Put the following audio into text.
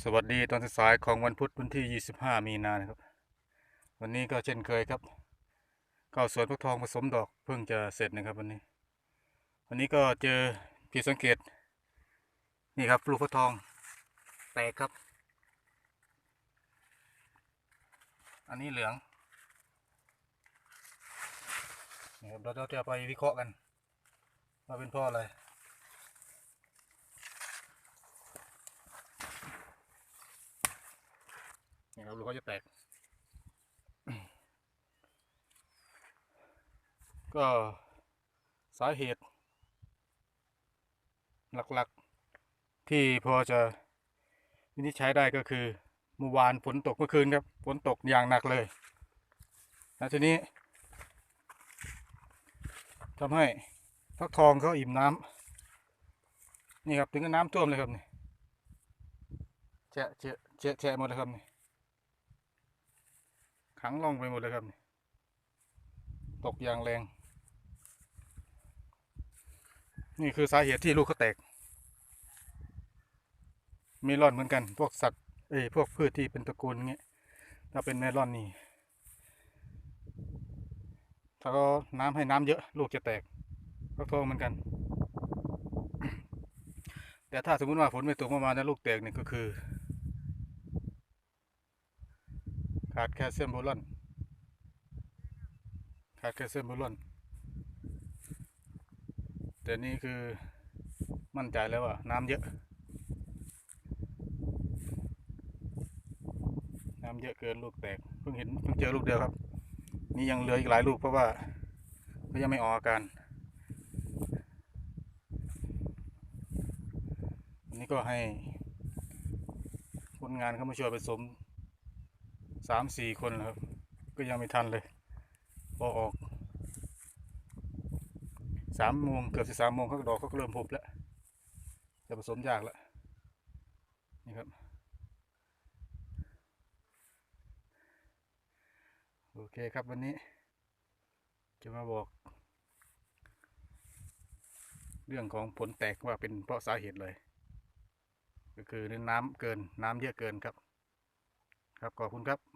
สวัสดีตอนสายของวันพุธวันที่ 25 มีนานะครับ วันนี้ก็เช่นเคยครับเข้าสวนฟักทองผสมดอกเพิ่งจะเสร็จนะครับวันนี้ วันนี้ก็เจอผิดสังเกต นี่ครับลูกฟักทองแตกครับ อันนี้เหลืองนี่ครับเราจะไปวิเคราะห์กันว่าเป็นเพ่ออะไร นี่ครับ ลูกเขาจะแตก ก็สาเหตุ หลักๆที่พอจะวินิจฉัยได้ก็คือเมื่อวานฝนตกเมื่อคืนครับฝนตกอย่างหนักเลยแล้วทีนี้ทำให้ฟักทองเขาอิ่มน้ำนี่ครับถึงกับน้ำท่วมเลยครับนี่แฉะแฉะแฉะแฉะหมดเลยครับนี่ ขังลงไปหมดเลยครับนี่ตกอย่างแรง นี่คือสาเหตุที่ลูกเขาแตก เมลอนเหมือนกัน พวกสัตว์เอ้พวกพืชที่เป็นตระกูลเงี้ยถ้าเป็นเมลอนนี่ถ้าก็น้ำให้น้ำเยอะ ลูกจะแตกก็ทองเหมือนกัน แต่ถ้าสมมติว่าฝนไม่ตกประมาณนั้นลูกแตกนี่ก็คือ ขาดแคลเซียมโบรอนขาดแคลเซียมโบรอนแต่นี่คือมั่นใจแล้วว่าน้ำเยอะ น้ำเยอะเกินลูกแตกเพิ่งเห็นเพิ่งเจอลูกเดียวครับ นี่ยังเหลืออีกหลายลูกเพราะว่าก็ยังไม่ออกอาการอันนี้ก็ให้คนงานเข้ามาช่วยผสม สามสี่คนครับ ก็ยังไม่ทันเลยพอออกสามโมงเกือบจะสามโมงเขาดอกเขาก็เริ่มพุบแล้วจะผสมยากแล้วนี่ครับ โอเคครับวันนี้ จะมาบอก เรื่องของผลแตกว่าเป็นเพราะสาเหตุเลย ก็คือน้ำเกินน้ำเยอะเกินครับ ครับขอบคุณครับ